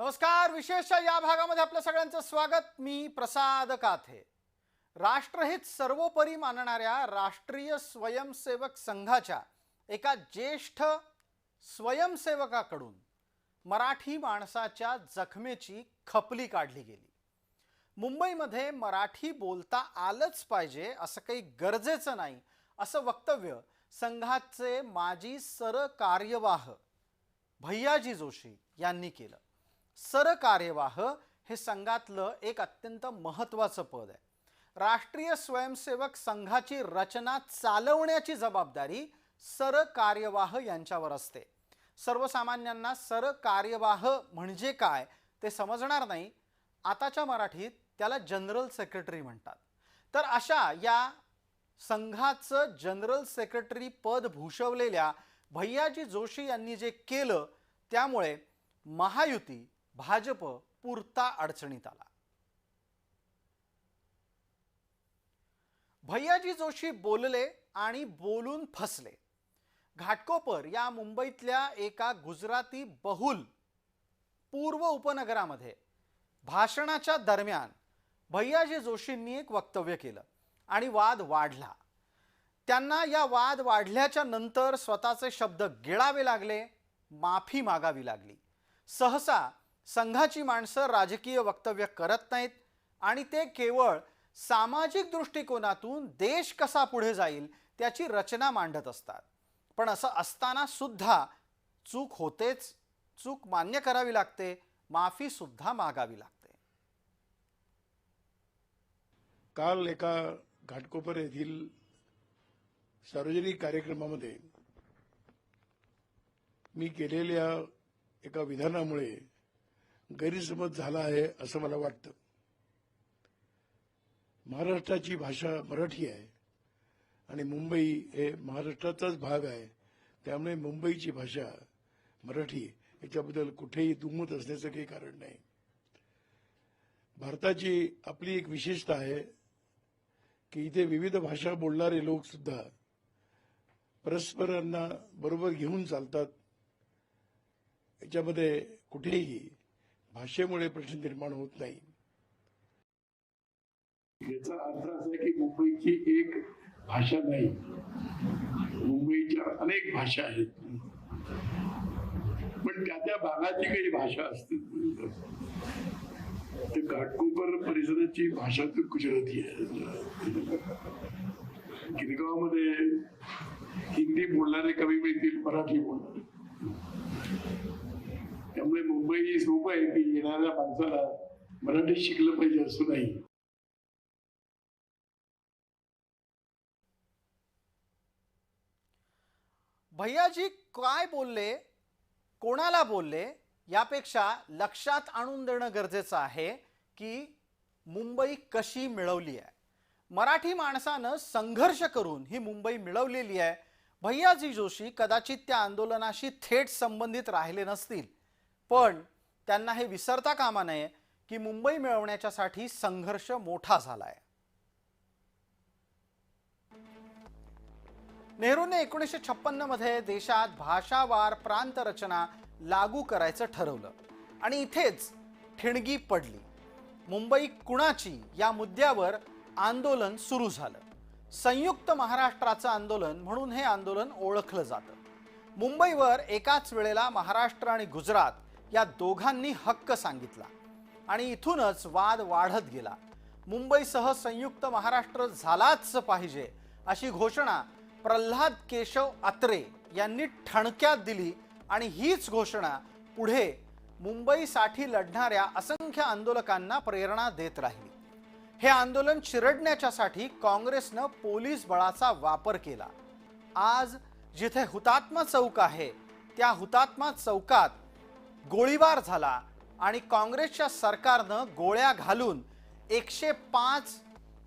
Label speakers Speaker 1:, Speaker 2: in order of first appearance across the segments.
Speaker 1: नमस्कार विशेषच्या या भागामध्ये आपलं सगळ्यांचं स्वागत. मी प्रसाद काथे. राष्ट्रहित सर्वोपरी मानणाऱ्या राष्ट्रीय स्वयंसेवक संघाच्या एका ज्येष्ठ स्वयंसेवकाकडून मराठी माणसाच्या जखमेची खपली काढली गेली. मुंबईमध्ये मराठी बोलता आलंच पाहिजे असं काही गरजेचं नाही असं वक्तव्य संघाचे माजी सरकार्यवाह भैयाजी जोशी यांनी केलं. सरकार्यवाह हे संघातलं एक अत्यंत महत्त्वाचं पद आहे. राष्ट्रीय स्वयंसेवक संघाची रचना चालवण्याची जबाबदारी सरकार्यवाह यांच्यावर असते. सर्वसामान्यांना सरकार्यवाह म्हणजे काय ते समजणार नाही. आताच्या मराठीत त्याला जनरल सेक्रेटरी म्हणतात. तर अशा या संघाचं जनरल सेक्रेटरी पद भूषवलेल्या भैयाजी जोशी यांनी जे केलं त्यामुळे महायुती भाजप पुरता अडचणीत आला. भैयाजी जोशी बोलले आणि बोलून फसले. घाटकोपर या मुंबईतल्या एका गुजराती बहुल पूर्व उपनगरामध्ये भाषणाच्या दरम्यान भैयाजी जोशींनी एक वक्तव्य केलं आणि वाद वाढला. त्यांना या वाद वाढल्याच्या नंतर स्वतःचे शब्द गिळावे लागले माफी मागावी लागली. सहसा संघाची माणसं राजकीय वक्तव्य करत नाहीत आणि ते केवळ सामाजिक दृष्टिकोनातून देश कसा पुढे जाईल त्याची रचना मांडत असतात. पण असं असताना सुद्धा चूक होतेच चूक मान्य करावी लागते माफी सुद्धा मागावी लागते.
Speaker 2: काल एका घाटकोपर येथील सार्वजनिक कार्यक्रमामध्ये मी केलेल्या एका विधानामुळे गैरसमज झाला आहे असं मला वाटतं. महाराष्ट्राची भाषा मराठी आहे आणि मुंबई हे महाराष्ट्राचाच भाग आहे. त्यामुळे मुंबईची भाषा मराठी याच्याबद्दल कुठेही दुमत असण्याचं काही कारण नाही. भारताची आपली एक विशेषता आहे की इथे विविध भाषा बोलणारे लोक सुद्धा परस्परांना बरोबर घेऊन चालतात. याच्यामध्ये कुठेही भाषेमुळे प्रश्न निर्माण होत नाही.
Speaker 3: याचा अर्थ असा आहे की मुंबईची एक भाषा नाही. मुंबईच्या अनेक भाषा आहेत. पण त्या त्या भागाची काही भाषा असते ते घाटकोपर परिसराची भाषा तर गुजराती आहे. गिरगावमध्ये हिंदी बोलणारे कमी मिळतील मराठी बोलणारे. त्यामुळे मुंबई सोपं आहे की येणाऱ्या माणसाला मराठी शिकलं पाहिजे असं नाही.
Speaker 1: भैयाजी काय बोलले? कोणाला बोलले? यापेक्षा लक्षात आणून देणं गरजेचं आहे की मुंबई कशी मिळवली आहे. मराठी माणसानं संघर्ष करून ही मुंबई मिळवलेली आहे. भैयाजी जोशी कदाचित त्या आंदोलनाशी थेट संबंधित राहिले नसतील. पण त्यांना हे विसरता कामा नये की मुंबई मिळवण्याच्यासाठी संघर्ष मोठा झाला आहे नेहरूने एकोणीसशे छप्पन्नमध्ये देशात भाषावार प्रांत रचना लागू करायचं ठरवलं. आणि इथेच ठिणगी पडली. मुंबई कुणाची या मुद्द्यावर आंदोलन सुरू झालं. संयुक्त महाराष्ट्राचं आंदोलन म्हणून हे आंदोलन ओळखलं जातं. मुंबईवर एकाच वेळेला महाराष्ट्र आणि गुजरात या दोघांनी हक्क सांगितला आणि इथूनच वाद वाढत गेला. मुंबईसह संयुक्त महाराष्ट्र झालाच पाहिजे अशी घोषणा प्रल्हाद केशव आत्रे यांनी ठणक्यात दिली आणि हीच घोषणा पुढे मुंबईसाठी लढणाऱ्या असंख्य आंदोलकांना प्रेरणा देत राहिली. हे आंदोलन चिरडण्याच्यासाठी काँग्रेसनं पोलीस बळाचा वापर केला. आज जिथे हुतात्मा चौक आहे त्या हुतात्मा चौकात गोळीबार झाला आणि काँग्रेसच्या सरकारनं गोळ्या घालून एकशे पाच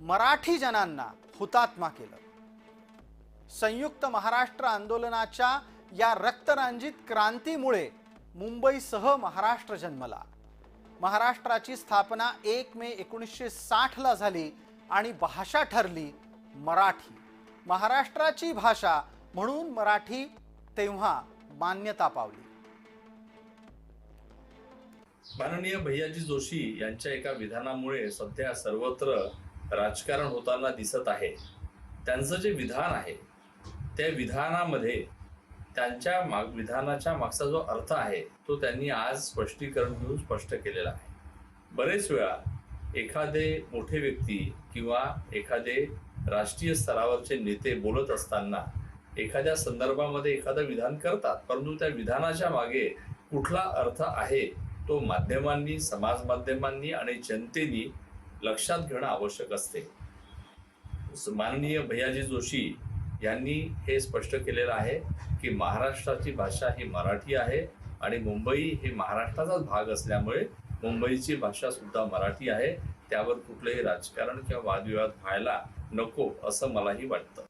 Speaker 1: मराठी जणांना हुतात्मा केलं. संयुक्त महाराष्ट्र आंदोलनाच्या या रक्तरांजित क्रांतीमुळे मुंबईसह महाराष्ट्र जन्मला. महाराष्ट्राची स्थापना एक मे एकोणीसशे साठला झाली आणि भाषा ठरली मराठी. महाराष्ट्राची भाषा म्हणून मराठी तेव्हा मान्यता पावली.
Speaker 4: माननीय भैयाजी जोशी यांच्या एका विधानामुळे सध्या सर्वत्र राजकारण होताना दिसत आहे. त्यांचं जे विधान आहे त्या विधानामध्ये त्यांच्या माग विधानाच्या मागचा जो अर्थ आहे तो त्यांनी आज स्पष्टीकरण घेऊन स्पष्ट केलेला आहे. बरेच वेळा एखादे मोठे व्यक्ती किंवा एखादे राष्ट्रीय स्तरावरचे नेते बोलत असताना एखाद्या संदर्भामध्ये एखादं विधान करतात परंतु त्या विधानाच्या मागे कुठला अर्थ आहे तो माध्यमांनी समाज माध्यमांनी आणि जनतेनी लक्षात घेणं आवश्यक असते. माननीय भैयाजी जोशी यांनी हे स्पष्ट केलेलं आहे की महाराष्ट्राची भाषा ही मराठी आहे आणि मुंबई हे महाराष्ट्राचाच भाग असल्यामुळे मुंबईची भाषा सुद्धा मराठी आहे. त्यावर कुठलंही राजकारण किंवा वादविवाद व्हायला नको असं मलाही वाटतं.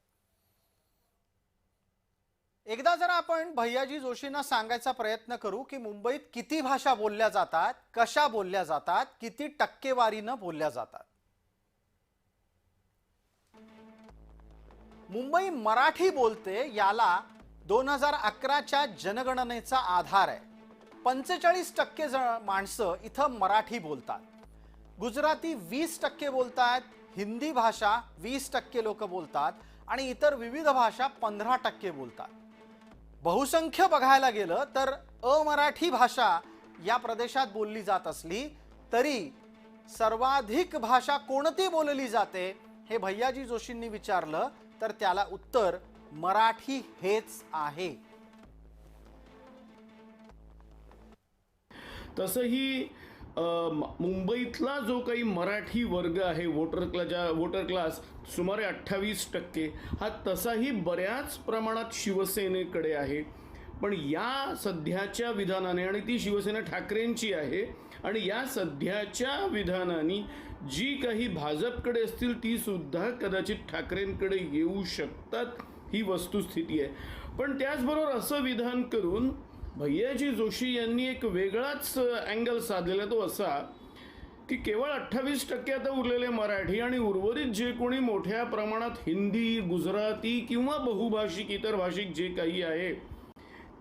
Speaker 1: एकदा जरा आपण भैयाजी जोशींना सांगायचा प्रयत्न करू की मुंबईत किती भाषा बोलल्या जातात कशा बोलल्या जातात किती टक्केवारीनं बोलल्या जातात? मुंबई मराठी बोलते याला दोन हजार अकराच्या जनगणनेचा आधार आहे. पंचेचाळीस टक्के जण माणसं इथं मराठी बोलतात. गुजराती वीस टक्के बोलतात हिंदी भाषा वीस टक्के लोक बोलतात आणि इतर विविध भाषा पंधरा टक्के बोलतात. बहुसंख्य बघायला गेलं तर अमराठी भाषा या प्रदेशात बोलली जात असली तरी सर्वाधिक भाषा कोणती बोलली जाते हे भैयाजी जोशींनी विचारलं तर त्याला उत्तर मराठी हेच आहे.
Speaker 5: तसंही मुंबईतला जो काही मराठी वर्ग आहे वोटर क्लाच्या वोटर क्लास सुमारे अठ्ठावीस टक्के. हा तसाही बऱ्याच प्रमाणात शिवसेनेकडे आहे. पण या सध्याच्या विधानाने आणि ती शिवसेना ठाकरेंची आहे आणि या सध्याच्या विधानाने जी काही भाजपकडे असतील ती सुद्धा कदाचित ठाकरेंकडे येऊ शकतात ही वस्तुस्थिती आहे. पण त्याचबरोबर असं विधान करून भैयाजी जोशी यांनी एक वेगळाच अँगल साधलेला तो असा की केवळ अठ्ठावीस टक्के आता उरलेले मराठी आणि उर्वरित जे कोणी मोठ्या प्रमाणात हिंदी गुजराती किंवा बहुभाषिक इतर भाषिक जे काही आहे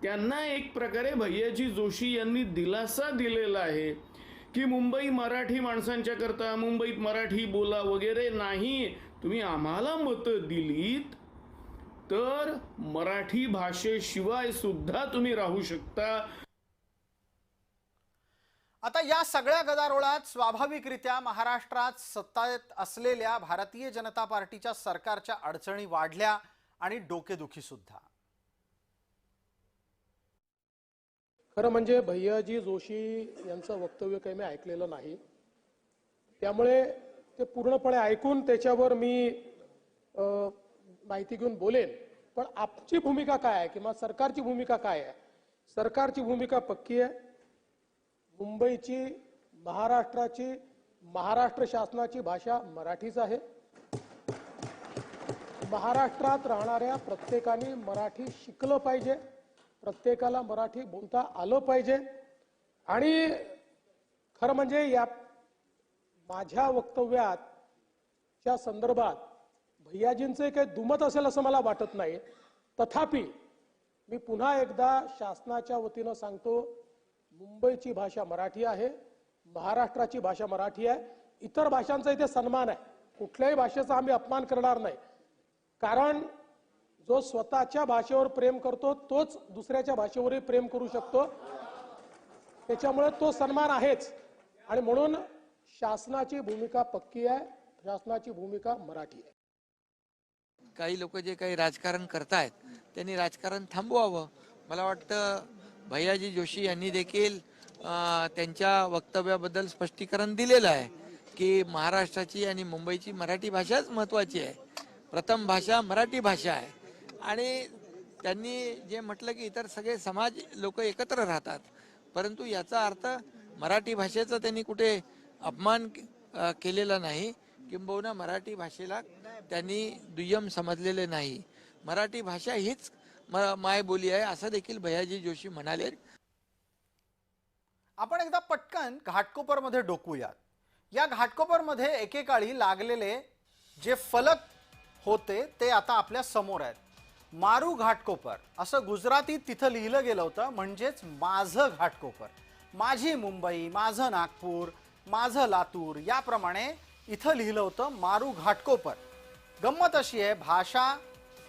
Speaker 5: त्यांना एक प्रकारे भैयाजी जोशी यांनी दिलासा दिलेला आहे की मुंबई मराठी माणसांच्या करता मुंबईत मराठी बोला वगैरे नाही तुम्ही आम्हाला मतं दिलीत तर मराठी भाषेशिवाय सुद्धा तुम्ही राहू शकता.
Speaker 1: आता या सगळ्या गदारोळात स्वाभाविकरित्या महाराष्ट्रात सत्तेत असलेल्या भारतीय जनता पार्टीच्या सरकारच्या अडचणी वाढल्या आणि डोकेदुखी सुद्धा.
Speaker 6: खरं म्हणजे भैयाजी जोशी यांचं वक्तव्य काही मी ऐकलेलं नाही. त्यामुळे ते पूर्णपणे ऐकून त्याच्यावर मी माहिती घेऊन बोलेन. पण आपची भूमिका काय आहे किंवा सरकारची भूमिका काय आहे? सरकारची भूमिका पक्की आहे? मुंबईची महाराष्ट्राची महाराष्ट्र शासनाची भाषा मराठीच आहे. महाराष्ट्रात राहणाऱ्या प्रत्येकाने मराठी शिकलं पाहिजे. प्रत्येकाला मराठी बोलता आलं पाहिजे. आणि खरं म्हणजे या माझ्या वक्तव्यात च्या संदर्भात भैयाजींचे काही दुमत असेल असं मला वाटत नाही. तथापि मी पुन्हा एकदा शासनाच्या वतीनं सांगतो मुंबईची भाषा मराठी आहे महाराष्ट्राची भाषा मराठी आहे. इतर भाषांचा इथे सन्मान आहे. कुठल्याही भाषेचा आम्ही अपमान करणार नाही. कारण जो स्वतःच्या भाषेवर प्रेम करतो तोच दुसऱ्याच्या भाषेवरही प्रेम करू शकतो. त्याच्यामुळे तो सन्मान आहेच. आणि म्हणून शासनाची भूमिका पक्की आहे शासनाची भूमिका मराठी आहे.
Speaker 7: काही लोक जे काही राजकारण करतायत त्यांनी राजकारण थांबवावं. मला वाटतं भैयाजी जोशी यांनी देखील त्यांच्या वक्तव्याबद्दल स्पष्टीकरण दिलेलं आहे की महाराष्ट्राची आणि मुंबईची मराठी भाषाच महत्त्वाची आहे. प्रथम भाषा मराठी भाषा आहे. आणि त्यांनी जे म्हटलं की इतर सगळे समाज लोक एकत्र राहतात. परंतु याचा अर्थ मराठी भाषेचा त्यांनी कुठे अपमान केलेला नाही. किंबहुना मराठी भाषेला त्यांनी दुय्यम समजलेले नाही. मराठी भाषा हीच मायबोली आहे. असं देखील भैयाजी जोशी म्हणाले.
Speaker 1: आपण एकदा पटकन घाटकोपरमध्ये डोकूयात. या घाटकोपरमध्ये एकेकाळी लागलेले जे फलक होते ते आता आपल्यासमोर आहेत. मारू घाटकोपर असं गुजरातीत तिथं लिहिलं गेलं होतं म्हणजेच माझं घाटकोपर. माझी मुंबई माझं नागपूर माझं लातूर याप्रमाणे इथं लिहिलं होतं मारू घाटकोपर. गंमत अशी आहे भाषा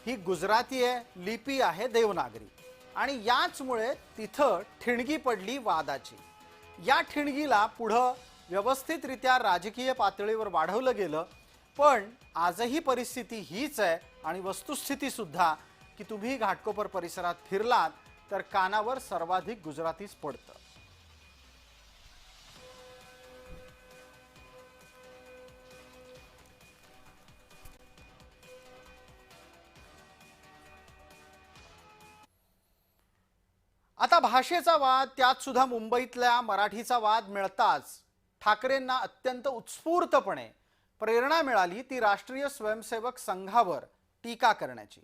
Speaker 1: ही गुजराती आहे लिपी आहे देवनागरी. आणि याचमुळे तिथं ठिणगी पडली वादाची. या ठिणगीला पुढं व्यवस्थितरित्या राजकीय पातळीवर वाढवलं गेलं पण आजही परिस्थिती हीच आहे आणि वस्तुस्थितीसुद्धा की तुम्ही घाटकोपर परिसरात फिरलात तर कानावर सर्वाधिक गुजरातीच पडतं. आता भाषेचा वाद त्यात सुद्धा मुंबईतल्या मराठीचा वाद मिळताच ठाकरेंना अत्यंत उत्स्फूर्तपणे प्रेरणा मिळाली ती राष्ट्रीय स्वयंसेवक संघावर टीका करण्याची.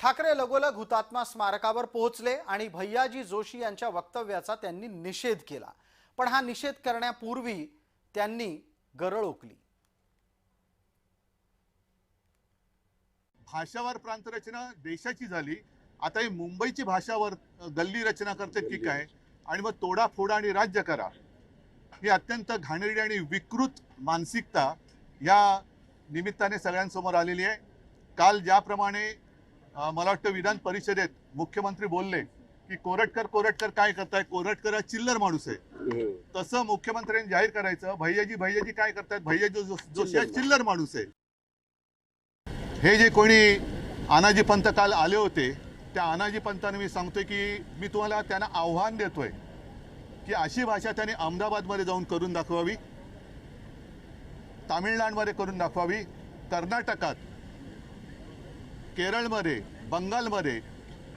Speaker 1: ठाकरे लगोलग हुतात्मा स्मारकावर पोहोचले आणि भैयाजी जोशी यांच्या वक्तव्याचा त्यांनी निषेध केला. पण हा निषेध करण्यापूर्वी त्यांनी गरळ ओकली
Speaker 8: भाषावर प्रांतरचना देशाची झाली. आता ही मुंबईची भाषावर गल्ली रचना करते की काय? आणि मग तोडा फोडा आणि राज्य करा. ही अत्यंत घाणेरडी आणि विकृत मानसिकता या निमित्ताने सगळ्यांसमोर आलेली आहे. काल ज्याप्रमाणे मला वाटतं विधान परिषदेत मुख्यमंत्री बोलले की कोरटकर कोरटकर काय करताय? कोरटकर हा चिल्लर माणूस आहे. तसं मुख्यमंत्र्यांनी जाहीर करायचं भैयाजी भैयाजी काय करतायत भैयाजी जो- जोशी हा चिल्लर माणूस आहे. हे जे कोणी अनाजी पंत काल आले होते त्या अनाजी पंताने मी सांगतोय की मी तुम्हाला त्यांना आव्हान देतोय की अशी भाषा त्यांनी अहमदाबादमध्ये जाऊन करून दाखवावी तामिळनाडूमध्ये करून दाखवावी कर्नाटकात केरळमध्ये बंगालमध्ये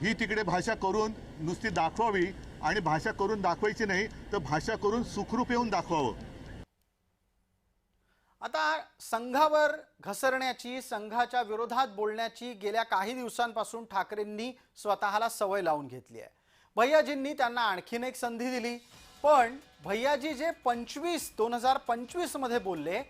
Speaker 8: ही तिकडे भाषा करून नुसती दाखवावी आणि भाषा करून दाखवायची नाही तर भाषा करून सुखरूप येऊन दाखवावं.
Speaker 1: आता संघावर घसरण्याची संघाच्या विरोधात बोलण्याची गेल्या काही दिवसांपासून ठाकरेंनी स्वतःला सवय लावून घेतली आहे. भैयाजींनी त्यांना आणखीन एक संधी दिली. पण भैयाजी जे पंचवीस दोन हजार पंचवीसमध्ये बोलले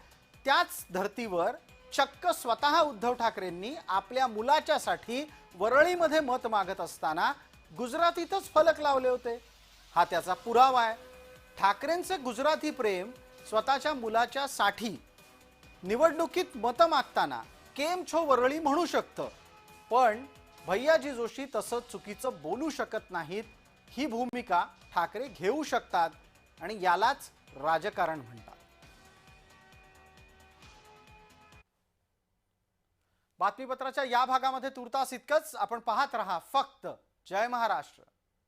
Speaker 1: त्याच धर्तीवर चक्क स्वतः उद्धव ठाकरेंनी आपल्या मुलाच्यासाठी वरळीमध्ये मत मागत असताना गुजरातीतच फलक लावले होते. हा त्याचा पुरावा आहे. ठाकरेंचे गुजराती प्रेम स्वतःच्या मुलाच्यासाठी निवडणुकीत मतं मागताना केम छो वरळी म्हणू शकतं. पण भैयाजी जोशी तसं चुकीचं बोलू शकत नाहीत ही भूमिका ठाकरे घेऊ शकतात आणि यालाच राजकारण म्हणतात. बातमीपत्राच्या या भागामध्ये तुर्तास इतकंच. आपण पाहत रहा फक्त जय महाराष्ट्र.